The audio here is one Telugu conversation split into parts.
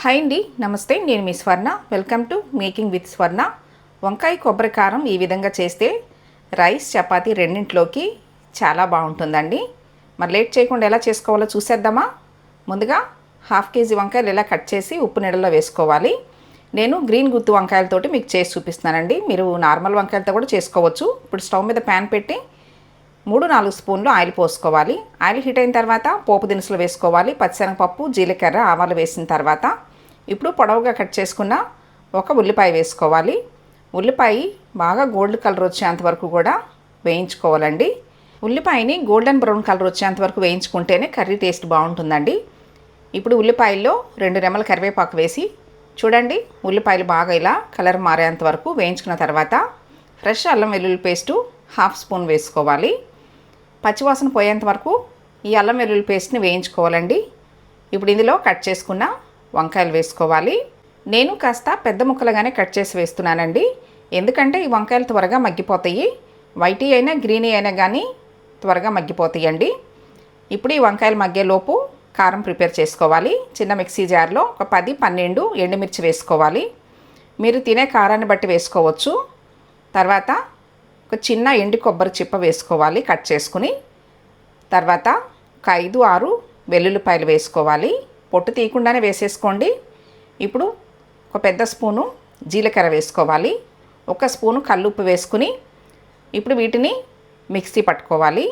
హాయ్ అండి నమస్తే నేను మీ Swarna. Welcome to making with Swarna వంకాయ కొబ్బరి కారం ఈ విధంగా చేస్తే రైస్ చపాతీ రెండింటిలోకి చాలా బాగుంటుందండి. మరి లేట్ చేయకుండా ఎలా చేసుకోవాలో చూసేద్దామా? ముందుగా హాఫ్ కేజీ వంకాయలు ఎలా కట్ చేసి ఉప్పు నీడలో వేసుకోవాలి. నేను గ్రీన్ గుత్తు వంకాయలతోటి మీకు చేసి చూపిస్తానండి మీరు నార్మల్ వంకాయలతో కూడా చేసుకోవచ్చు. ఇప్పుడు స్టవ్ మీద ప్యాన్ పెట్టి మూడు నాలుగు స్పూన్లు ఆయిల్ పోసుకోవాలి. ఆయిల్ హీట్ అయిన తర్వాత పోపు దినుసులు వేసుకోవాలి. పచ్చిశనగపప్పు జీలకర్ర ఆవాలు వేసిన తర్వాత ఇప్పుడు పొడవుగా కట్ చేసుకున్న ఒక ఉల్లిపాయ వేసుకోవాలి. ఉల్లిపాయ బాగా గోల్డ్ కలర్ వచ్చేంత వరకు కూడా వేయించుకోవాలండి. ఉల్లిపాయని గోల్డెన్ బ్రౌన్ కలర్ వచ్చేంత వరకు వేయించుకుంటేనే కర్రీ టేస్ట్ బాగుంటుందండి. ఇప్పుడు ఉల్లిపాయల్లో రెండు రెమ్మల కరివేపాకు వేసి చూడండి ఉల్లిపాయలు బాగా ఇలా కలర్ మారేంత వరకు వేయించుకున్న తర్వాత ఫ్రెష్ అల్లం వెల్లుల్లి పేస్టు హాఫ్ స్పూన్ వేసుకోవాలి. పచ్చివాసన పోయేంత వరకు ఈ అల్లం వెల్లుల్లి పేస్ట్ని వేయించుకోవాలండి. ఇప్పుడు ఇందులో కట్ చేసుకున్న వంకాయలు వేసుకోవాలి. నేను కాస్త పెద్ద ముక్కలుగానే కట్ చేసి వేస్తున్నానండి. ఎందుకంటే ఈ వంకాయలు త్వరగా మగ్గిపోతాయి. వైటీ అయినా గ్రీనీ అయినా కానీ త్వరగా మగ్గిపోతాయండి. ఇప్పుడు ఈ వంకాయలు మగ్గేలోపు కారం ప్రిపేర్ చేసుకోవాలి. చిన్న మిక్సీ జార్లో ఒక పది పన్నెండు ఎండుమిర్చి వేసుకోవాలి. మీరు తినే కారాన్ని బట్టి వేసుకోవచ్చు. తర్వాత ఒక చిన్న ఎండు కొబ్బరి చిప్ప వేసుకోవాలి కట్ చేసుకుని. తర్వాత ఒక ఐదు ఆరు వెల్లుల్లిపాయలు వేసుకోవాలి. పొట్టు తీయకుండానే వేసేసుకోండి. ఇప్పుడు ఒక పెద్ద స్పూను జీలకర్ర వేసుకోవాలి. ఒక స్పూను కల్లుప్పు వేసుకుని ఇప్పుడు వీటిని మిక్సీ పట్టుకోవాలి.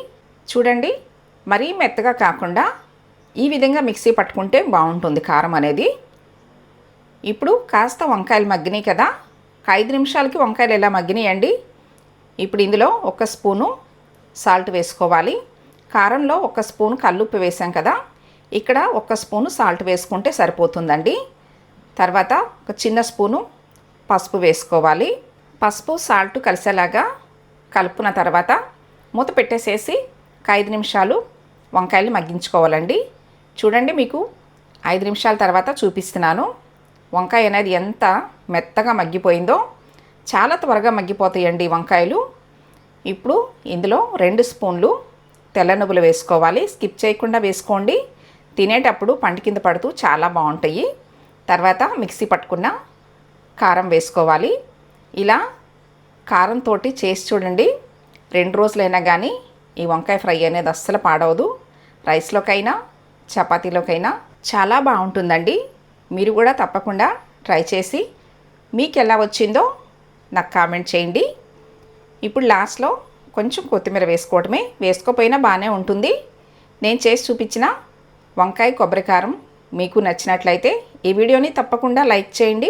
చూడండి మరీ మెత్తగా కాకుండా ఈ విధంగా మిక్సీ పట్టుకుంటే బాగుంటుంది కారం అనేది. ఇప్పుడు కాస్త వంకాయలు మగ్గినాయి కదా ఐదు నిమిషాలకి వంకాయలు ఎలా మగ్గినాయండి? ఇప్పుడు ఇందులో ఒక స్పూను సాల్ట్ వేసుకోవాలి. కారంలో ఒక స్పూను కల్లుప్పు వేసాం కదా ఇక్కడ ఒక స్పూను సాల్ట్ వేసుకుంటే సరిపోతుందండి. తర్వాత ఒక చిన్న స్పూను పసుపు వేసుకోవాలి. పసుపు సాల్ట్ కలిసేలాగా కలుపుకున్న తర్వాత మూత పెట్టేసేసి ఒక ఐదు నిమిషాలు వంకాయలు మగ్గించుకోవాలండి. చూడండి మీకు ఐదు నిమిషాల తర్వాత చూపిస్తున్నాను. వంకాయ అనేది ఎంత మెత్తగా మగ్గిపోయిందో చాలా త్వరగా మగ్గిపోతాయండి వంకాయలు. ఇప్పుడు ఇందులో రెండు స్పూన్లు తెల్ల నువ్వులు వేసుకోవాలి. స్కిప్ చేయకుండా వేసుకోండి. తినేటప్పుడు పంట కింద పడుతూ చాలా బాగుంటాయి. తర్వాత మిక్సీ పట్టుకున్న కారం వేసుకోవాలి. ఇలా కారంతో చేసి చూడండి. రెండు రోజులైనా కానీ ఈ వంకాయ ఫ్రై అనేది అస్సలు పాడవదు. రైస్లోకైనా చపాతీలోకైనా చాలా బాగుంటుందండి. మీరు కూడా తప్పకుండా ట్రై చేసి మీకు ఎలా వచ్చిందో నాకు కామెంట్ చేయండి. ఇప్పుడు లాస్ట్లో కొంచెం కొత్తిమీర వేసుకోవటమే. వేసుకోపోయినా బాగానే ఉంటుంది. నేను చేసి చూపించిన వంకాయ కొబ్బరికారం మీకు నచ్చినట్లయితే ఈ వీడియోని తప్పకుండా లైక్ చేయండి.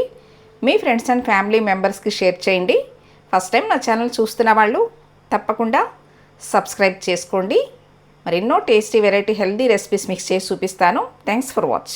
మీ ఫ్రెండ్స్ అండ్ ఫ్యామిలీ మెంబర్స్కి షేర్ చేయండి. ఫస్ట్ టైం నా ఛానల్ చూస్తున్న వాళ్ళు తప్పకుండా సబ్స్క్రైబ్ చేసుకోండి. మరెన్నో tasty variety healthy recipes mix చేసి చూపిస్తాను. Thanks for watch.